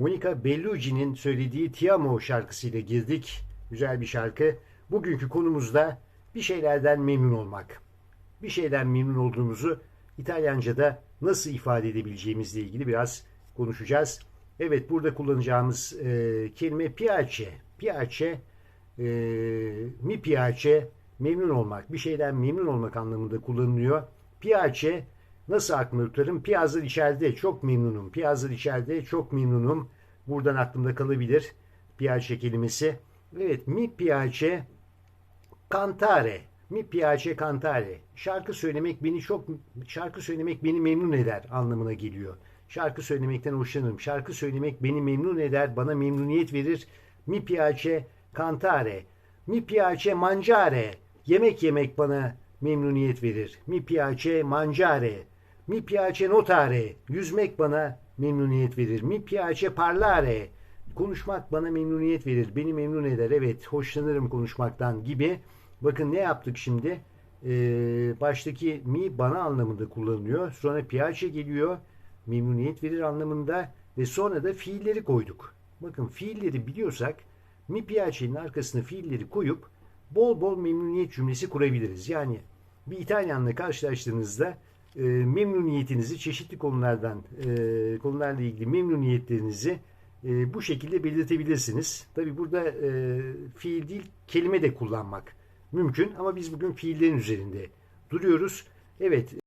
Monica Bellucci'nin söylediği Ti Amo şarkısıyla girdik. Güzel bir şarkı. Bugünkü konumuzda bir şeylerden memnun olmak. Bir şeyden memnun olduğumuzu İtalyanca'da nasıl ifade edebileceğimizle ilgili biraz konuşacağız. Evet burada kullanacağımız e, kelime piace. Piace, e, mi piace, memnun olmak. Bir şeyden memnun olmak anlamında kullanılıyor. Piace nasıl aklımda tutarım? Piyazlar içeride çok memnunum. Piyazlar içeride çok memnunum. Buradan aklımda kalabilir. Piace kelimesi. Evet mi piace Cantare. Mi piace cantare. Şarkı söylemek beni çok şarkı söylemek beni memnun eder anlamına geliyor. Şarkı söylemekten hoşlanırım. Şarkı söylemek beni memnun eder, bana memnuniyet verir. Mi piace cantare. Mi piace mangiare. Yemek yemek bana memnuniyet verir. Mi piace mangiare. Mi piace notare. Yüzmek bana memnuniyet verir. Mi piace parlare. Konuşmak bana memnuniyet verir. Beni memnun eder. Evet, hoşlanırım konuşmaktan gibi. Bakın ne yaptık şimdi? Ee, baştaki mi bana anlamında kullanılıyor. Sonra piace geliyor. Memnuniyet verir anlamında. Ve sonra da fiilleri koyduk. Bakın fiilleri biliyorsak mi piace'nin arkasına fiilleri koyup bol bol memnuniyet cümlesi kurabiliriz. Yani bir İtalyanla karşılaştığınızda e, memnuniyetinizi çeşitli konulardan e, konularla ilgili memnuniyetlerinizi e, bu şekilde belirtebilirsiniz. Tabi burada e, fiil değil kelime de kullanmak mümkün ama biz bugün fiillerin üzerinde duruyoruz. Evet